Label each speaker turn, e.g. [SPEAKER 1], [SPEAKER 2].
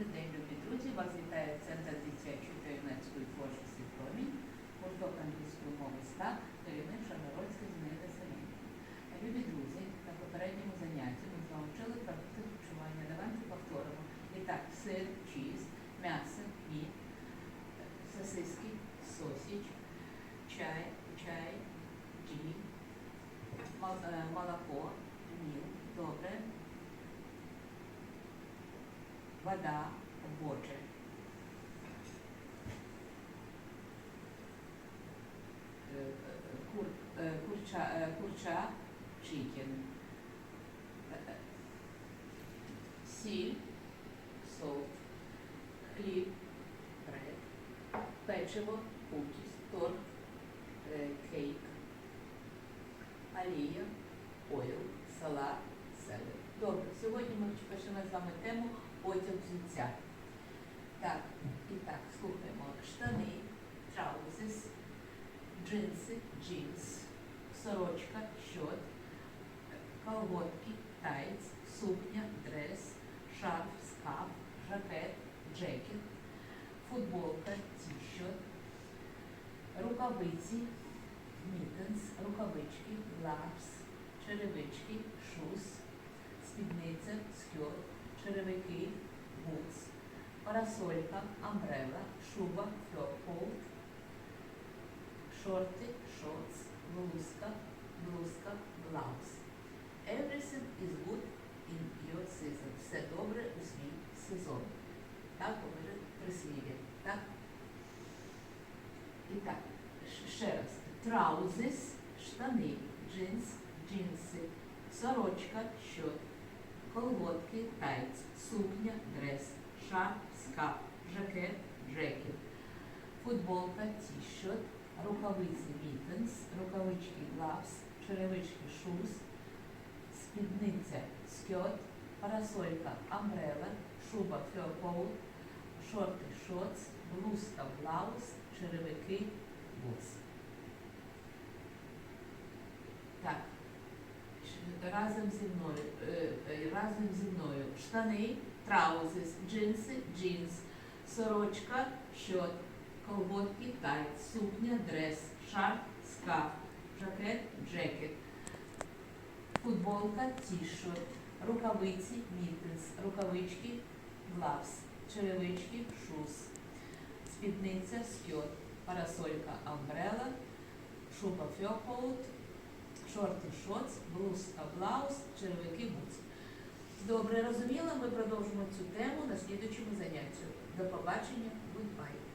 [SPEAKER 1] День, любі друзі. Вас вітає Центр дитячої та юнацької творчості «Промінь», гурток англійської мови СТА, керівник Народська Зміна Семенівна. Любі друзі, на попередньому занятті ми з вами вчили продукти харчування. Давайте повторимо. І так, сир, чіз, м'ясо, мід, сосиски, сосіч, чай, чай, джі, е, молоко, міл, добре, вода, water. Е, е, Кур, е, курча, курча, chicken. Сіль, salt. Хліб, bread. Печиво, cookies, торт, кейк. Олія, ойл, салат, селер. Добре, сьогодні ми почнемо з вами тему одяг взуття. Так, і так, слухаємо. Штани, траузис, джинси, джинс, сорочка, щот, колготки, тайц, сукня, дрес, шарф, скаф, жакет, джекет, футболка, тіщот, рукавиці, мітенс, рукавички, главс, черевички, шуз, спідниця, скьот, черевики, бутс, парасолька, амбрела, шуба, флопол, шорти, шортс, блузка, блузка, блаус. Everything is good in your season. Все добре у свій сезон. Так говорить прислів'я. Так? І так, ще раз. Траузис, штани, джинс, джинси, сорочка, щот, колготки, тайц, сукня, дрес, шарф, скаф, жакет, джекет, футболка, тіщот, рукавиці, мітенс, рукавички, главс, черевички, шуз, спідниця, скьот, парасолька, амбрела, шуба, фьоркоут, шорти, шоц, блузка, блаус, черевики, бутс. Так, Ш- разом зі мною, е, е, разом зі мною. Штани, траузис, джинси, джинс, сорочка, щот, колготки, тайт, сукня, дрес, шарф, скаф, жакет, джекет, футболка, тішот, рукавиці, мітинс, рукавички, главс, черевички, шуз, спідниця, скьот, парасолька, амбрела, шуба фьокоут, шорти шоц, блуз аблаус, черевики буц. Добре, розуміло, ми продовжимо цю тему на слідучому занятті. До побачення, goodbye.